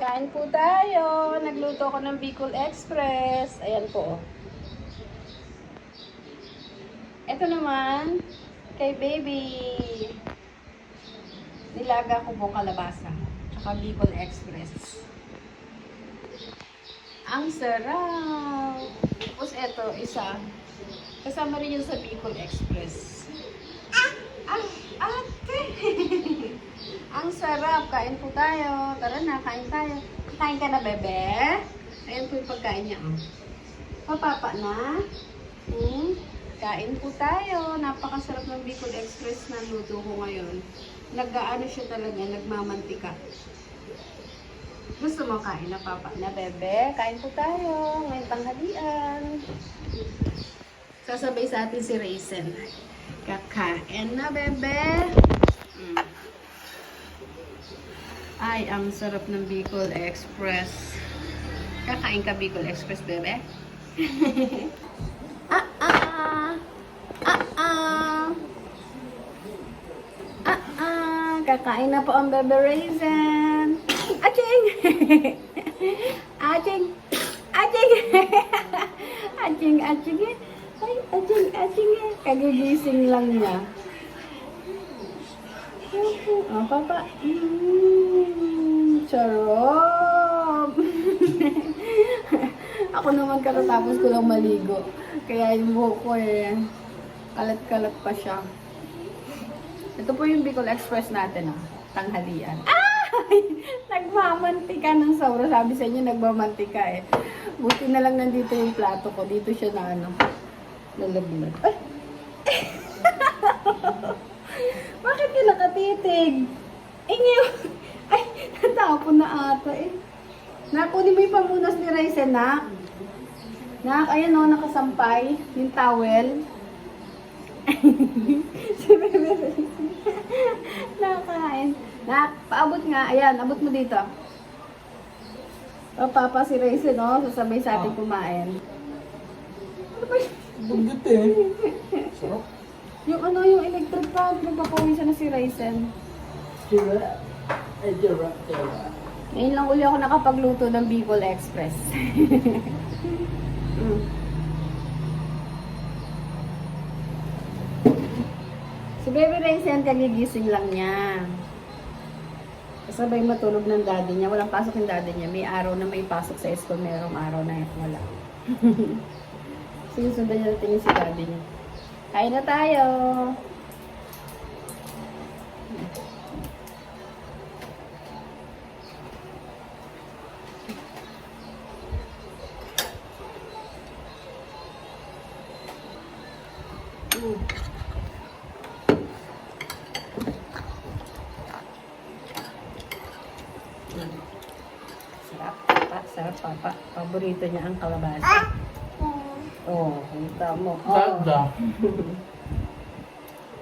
Kain po tayo. Nagluto ko ng Bicol Express. Ayan po. Ito naman, kay baby. Nilaga ko po kalabasa. Tsaka Bicol Express. Ang sarap! Tapos ito, isa. Kasama rin yun sa Bicol Express. Ah! Ate! Ang sarap! Kain po tayo. Tara na, kain tayo. Kain ka na, bebe? Ayan po yung pagkain niya. Papapa na. Hmm? Kain po tayo. Napakasarap ng Bicol Express na luto ko ngayon. Nag-ano siya talaga, nagmamantika. Gusto mo kain na papa na bebe? Kain po tayo. Ngayong tanghalian. Sasabay sa atin si Raisin. Kakain na bebe. Mm. Ay, ang sarap ng Bicol Express. Kakain ka Bicol Express bebe? ah ah! Ah ah! Ah ah! Kakain na po ang bebe Raisin. Aching! Aching! Aching! Aching! Aching! Ay, aching! Aching! Kagigising lang niya. Oh, papa. Mm, charot! Ako naman katatapos ko lang maligo. Kaya yung buhok ko eh, kalat-kalat pa siya. Ito po yung Bicol Express natin, ah. Tanghalian. Ay! Nagmamantika ng sobra. Sabi sa inyo, nagmamantika eh. Buti na lang nandito yung plato ko. Dito siya na ano, lalaglag. Ay! Bakit ka nakatitig? Inyo! Ay, natapon na ata eh. Nakunin mo yung pamunas ni Raizen, nak. Nak, ayan o, nakasampay. Yung towel. si Bebe Raizen. Nakain. Nak, paabot nga. Ayan, abot mo dito. O, papa si Raizen, no? Sasabay sa ating kumain. Ano? Bunggit eh. Sarap. Yung ano, yung electric fan, nagpapawisan na si Raizen. Sira. Sira. Sira. Ngayon lang uli ako nakapagluto ng Bicol Express. mm. Si Baby Raisin, kagigising lang niya. Kasabay matulog ng daddy niya. Walang pasok yung daddy niya. May araw na may pasok sa school, merong araw na wala. Sinusundan niya natin si daddy niya. Kain na tayo! Sarap, papa. Sarap, papa. Paborito niya ang kalabasa. Oh, kita mo. Oh.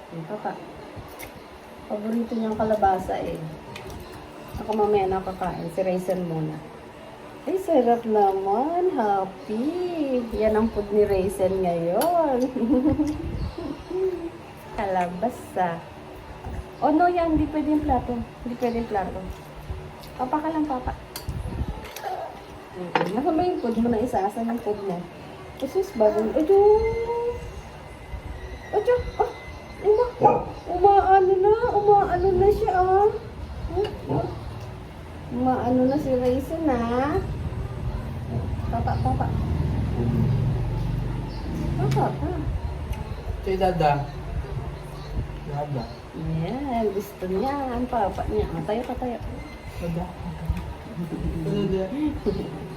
Ang papa. Paborito niya ang kalabasa eh. Ako mamaya nakakain. Si Raisin muna. Ay, sarap naman. Happy. Yan ang food ni Raisin ngayon. kalabasa. Oh no, yan. Hindi pwede yung plato. Hindi pwede yung plato. Papa ka lang, papa. Okay. Nasa ba yung food mo na isa? Asan yung food mo? Jesus, bagong... Ito! Ito! Ah! Uma! Umaano na! Umaano na siya, ah! Hmm? Umaano na si Raisin, ah! Papa, papa. Papa, pa. Kay Dada. Dada. Yan, gusto niya. Ang papa niya. Ah, tayo ka, tayo. Dada. Dada.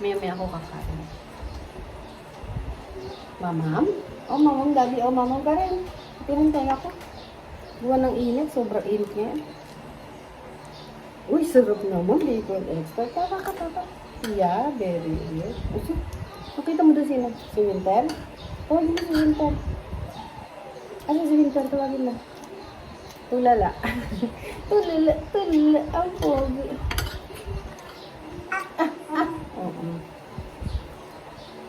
Maya maya ako kakain. Mamam? Oh, mamam, daddy. Oh, mamam ka rin. Pinantay ako. Buwan ng init. Sobrang init ngayon. Uy, sarap naman. Bacon extra. Tama ka, tama. Yeah, very good. Uso, nakita mo doon sino? Si Winter? Tawagin mo si Winter. Ano si Winter? Tawagin mo. Tulala. tulala, tulala. Ang pogi. Oo.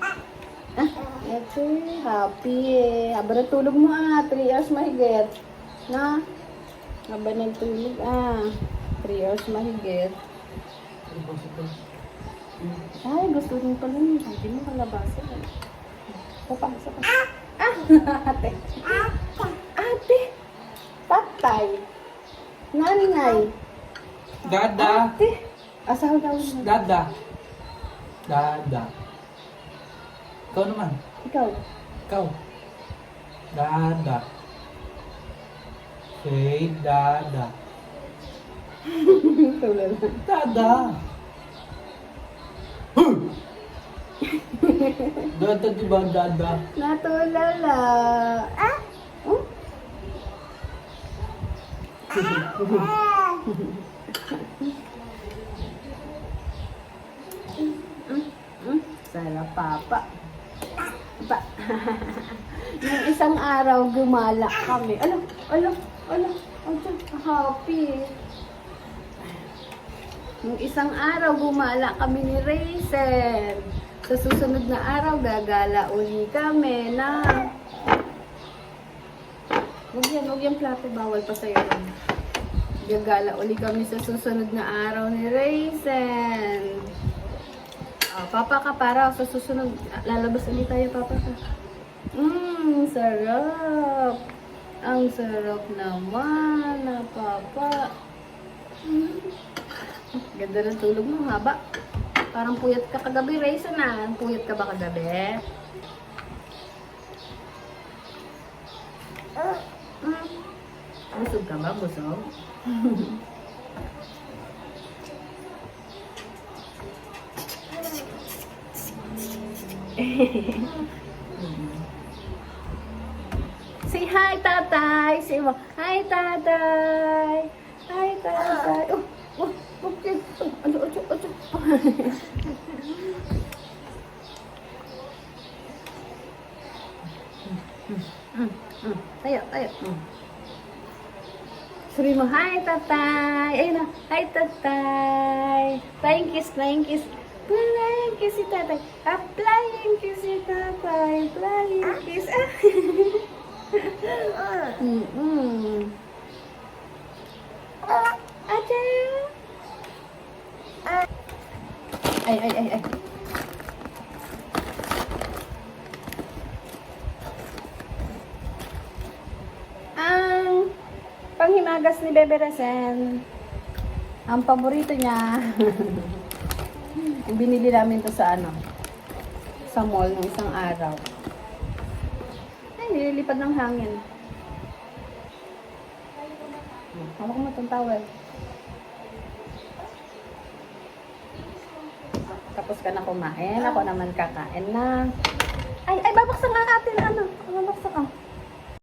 Ah, ito. ate, happy eh. Haba na tulog mo ah, 3 hours mahigit. Na? Haba ng tulog ah. 3 hours mahigit. Ay, gusto rin pala niya. Hindi mo kalabasa. Isa pa, isa pa. Ah! ate. Ate! Tatay! Nanay! Dada! Ate! Asawa daw mo. Dada! Dada! Ikaw naman. Ikaw. Ikaw. Dada. Say dada. Tulala. Dada. Huh! Dada, di ba? Dada. Natulala. Ah! Oh? Sarap papa. Pa. Nung isang araw, gumala kami. Alam, alam, alam. Alam, happy. Nung isang araw, gumala kami ni Raisin. Sa susunod na araw, gagala uli kami na... Huwag yan, huwag yan plato. Bawal pa sa'yo. yun. Gagala uli kami sa susunod na araw ni Raisin. Ah, papa ka para sa susunod. Lalabas ulit tayo, papa ka. Mmm, sarap. Ang sarap naman na papa. Mm. Ganda ng tulog mo, haba. Parang puyat ka kagabi, Raisin ah. Puyat ka ba kagabi? Mm. Busog ka ba? Busog? Say hi, tatay. Say mo, hi, tatay. Hi, tatay. Oh, oh. Oh, ano, ano, ano. Mm, mm. Tayo, tayo. Mm. Sabi mo, hi, tatay. Ayun na, hi, tatay. Flying kiss, flying kiss. Flying kiss si tatay. Ah, flying kiss si tatay. Flying kiss. Ah. Mm-mm. Ate. Ay, ay, ay, ay. Ang panghimagas ni Bebe Resen, ang paborito niya, binili namin to sa ano, sa mall nung isang araw. Ay, nililipad ng hangin. Hawak mo itong towel. Tapos ka na kumain, ako naman kakain na. Ay, ay, babaksan nga natin, ano? Babaksan ka.